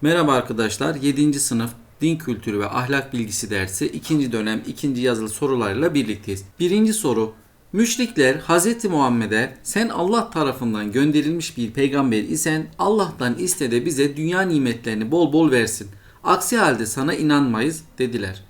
Merhaba arkadaşlar. 7. sınıf Din Kültürü ve Ahlak Bilgisi dersi 2. dönem 2. yazılı sorularıyla birlikteyiz. Birinci soru. Müşrikler Hz. Muhammed'e sen Allah tarafından gönderilmiş bir peygamber isen Allah'tan iste de bize dünya nimetlerini bol bol versin. Aksi halde sana inanmayız dediler.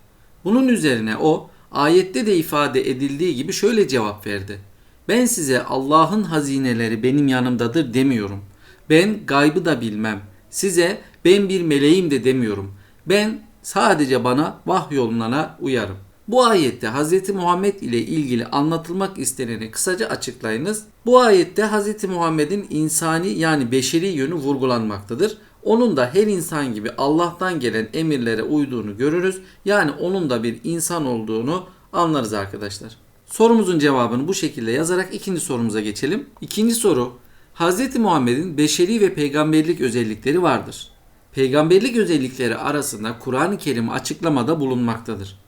Bunun üzerine o ayette de ifade edildiği gibi şöyle cevap verdi. Ben size Allah'ın hazineleri benim yanımdadır demiyorum. Ben gaybı da bilmem. Size ben bir meleğim de demiyorum. Ben sadece bana vahyolunana uyarım. Bu ayette Hz. Muhammed ile ilgili anlatılmak isteneni kısaca açıklayınız. Bu ayette Hz. Muhammed'in insani yani beşeri yönü vurgulanmaktadır. Onun da her insan gibi Allah'tan gelen emirlere uyduğunu görürüz. Yani onun da bir insan olduğunu anlarız arkadaşlar. Sorumuzun cevabını bu şekilde yazarak ikinci sorumuza geçelim. İkinci soru Hz. Muhammed'in beşeri ve peygamberlik özellikleri vardır. Peygamberlik özellikleri arasında Kur'an-ı Kerim açıklamada bulunmaktadır.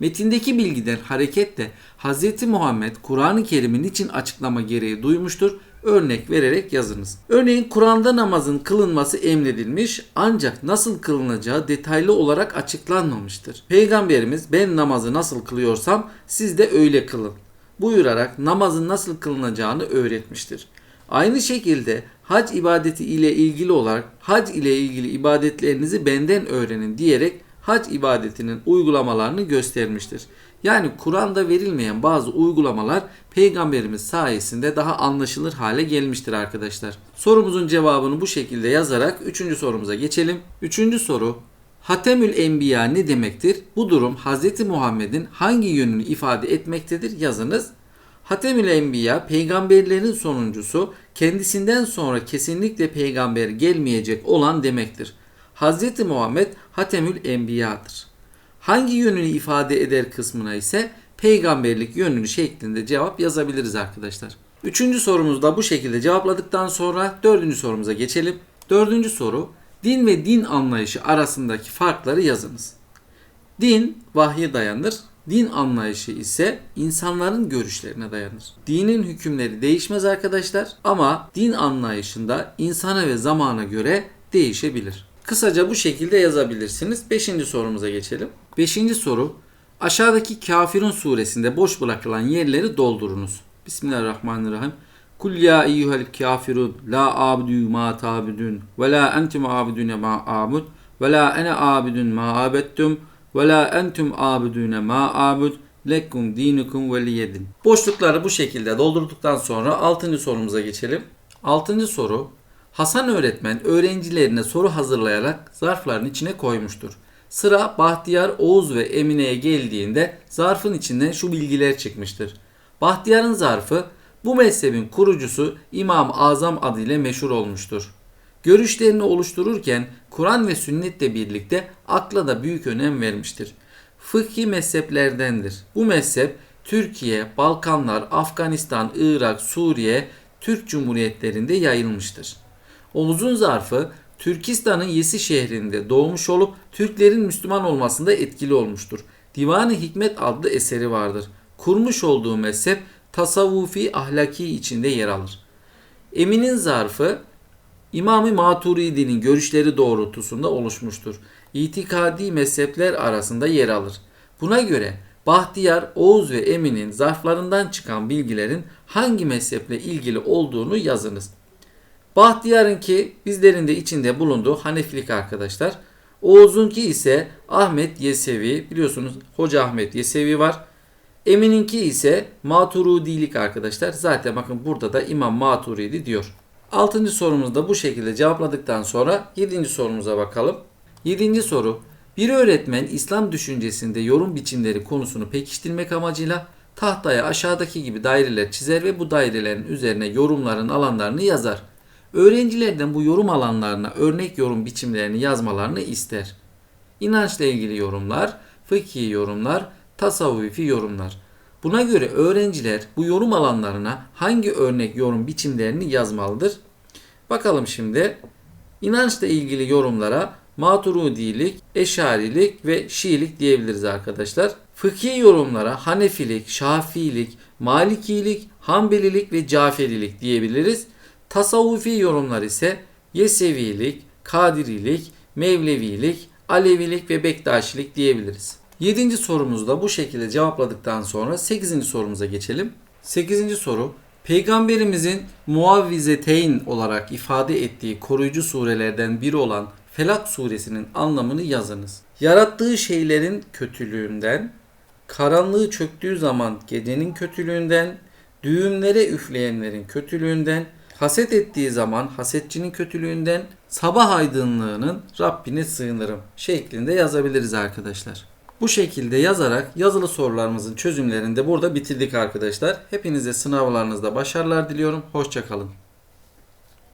Metindeki bilgiden hareketle Hz. Muhammed Kur'an-ı Kerim'in için açıklama gereği duymuştur. Örnek vererek yazınız. Örneğin Kur'an'da namazın kılınması emredilmiş ancak nasıl kılınacağı detaylı olarak açıklanmamıştır. Peygamberimiz ben namazı nasıl kılıyorsam siz de öyle kılın buyurarak namazın nasıl kılınacağını öğretmiştir. Aynı şekilde hac ibadeti ile ilgili olarak hac ile ilgili ibadetlerinizi benden öğrenin diyerek hac ibadetinin uygulamalarını göstermiştir. Yani Kur'an'da verilmeyen bazı uygulamalar peygamberimiz sayesinde daha anlaşılır hale gelmiştir arkadaşlar. Sorumuzun cevabını bu şekilde yazarak 3. sorumuza geçelim. 3. soru Hatemül Enbiya ne demektir? Bu durum Hz. Muhammed'in hangi yönünü ifade etmektedir? Yazınız. Hatemül Enbiya peygamberlerin sonuncusu kendisinden sonra kesinlikle peygamber gelmeyecek olan demektir. Hz. Muhammed Hatemül Enbiya'dır. Hangi yönünü ifade eder kısmına ise peygamberlik yönünü şeklinde cevap yazabiliriz arkadaşlar. Üçüncü sorumuzu da bu şekilde cevapladıktan sonra dördüncü sorumuza geçelim. Dördüncü soru din ve din anlayışı arasındaki farkları yazınız. Din vahye dayanır. Din anlayışı ise insanların görüşlerine dayanır. Dinin hükümleri değişmez arkadaşlar ama din anlayışında insana ve zamana göre değişebilir. Kısaca bu şekilde yazabilirsiniz. Beşinci sorumuza geçelim. Beşinci soru. Aşağıdaki Kafirun suresinde boş bırakılan yerleri doldurunuz. Bismillahirrahmanirrahim. Kul ya eyyuhel kafirun la abudu ma tabudun ve la entum abudun ma abud ve la ene abudun ma abettum ve la entum abudun ma abud lekum dinukum veliyedin. Boşlukları bu şekilde doldurduktan sonra 6. sorumuza geçelim. 6. soru Hasan öğretmen öğrencilerine soru hazırlayarak zarfların içine koymuştur. Sıra Bahtiyar, Oğuz ve Emine'ye geldiğinde zarfın içinden şu bilgiler çıkmıştır. Bahtiyar'ın zarfı bu mezhebin kurucusu İmam Azam adıyla meşhur olmuştur. Görüşlerini oluştururken Kur'an ve sünnetle birlikte akla da büyük önem vermiştir. Fıkhi mezheplerdendir. Bu mezhep Türkiye, Balkanlar, Afganistan, Irak, Suriye, Türk Cumhuriyetlerinde yayılmıştır. Oğuz'un zarfı Türkistan'ın Yesi şehrinde doğmuş olup Türklerin Müslüman olmasında etkili olmuştur. Divan-ı Hikmet adlı eseri vardır. Kurmuş olduğu mezhep tasavvufi ahlaki içinde yer alır. Emin'in zarfı İmam-ı Maturidi'nin görüşleri doğrultusunda oluşmuştur. İtikadi mezhepler arasında yer alır. Buna göre Bahtiyar, Oğuz ve Emin'in zarflarından çıkan bilgilerin hangi mezheple ilgili olduğunu yazınız. Bahtiyar'ınki bizlerin de içinde bulunduğu Hanefilik arkadaşlar. Oğuz'unki ise Ahmet Yesevi biliyorsunuz Hoca Ahmet Yesevi var. Emin'inki ise Maturudilik arkadaşlar. Zaten bakın burada da İmam Maturidi diyor. Altıncı sorumuzu da bu şekilde cevapladıktan sonra yedinci sorumuza bakalım. Yedinci soru. Bir öğretmen İslam düşüncesinde yorum biçimleri konusunu pekiştirmek amacıyla tahtaya aşağıdaki gibi daireler çizer ve bu dairelerin üzerine yorumların alanlarını yazar. Öğrencilerden bu yorum alanlarına örnek yorum biçimlerini yazmalarını ister. İnançla ilgili yorumlar, fıkhi yorumlar, tasavvufi yorumlar. Buna göre öğrenciler bu yorum alanlarına hangi örnek yorum biçimlerini yazmalıdır? Bakalım şimdi. İnançla ilgili yorumlara Maturidilik, Eşarilik ve Şiilik diyebiliriz arkadaşlar. Fıkhi yorumlara Hanefilik, Şafiilik, Malikilik, Hanbelilik ve Caferilik diyebiliriz. Tasavvufi yorumlar ise Yesevilik, Kadirilik, Mevlevilik, Alevilik ve Bektaşilik diyebiliriz. 7. sorumuzu da bu şekilde cevapladıktan sonra 8. sorumuza geçelim. 8. soru Peygamberimizin muavvizeteyn olarak ifade ettiği koruyucu surelerden biri olan Felak suresinin anlamını yazınız. Yarattığı şeylerin kötülüğünden, karanlığı çöktüğü zaman gecenin kötülüğünden, düğümlere üfleyenlerin kötülüğünden, haset ettiği zaman hasetçinin kötülüğünden, sabah aydınlığının Rabbine sığınırım şeklinde yazabiliriz arkadaşlar. Bu şekilde yazarak yazılı sorularımızın çözümlerini de burada bitirdik arkadaşlar. Hepinize sınavlarınızda başarılar diliyorum. Hoşçakalın.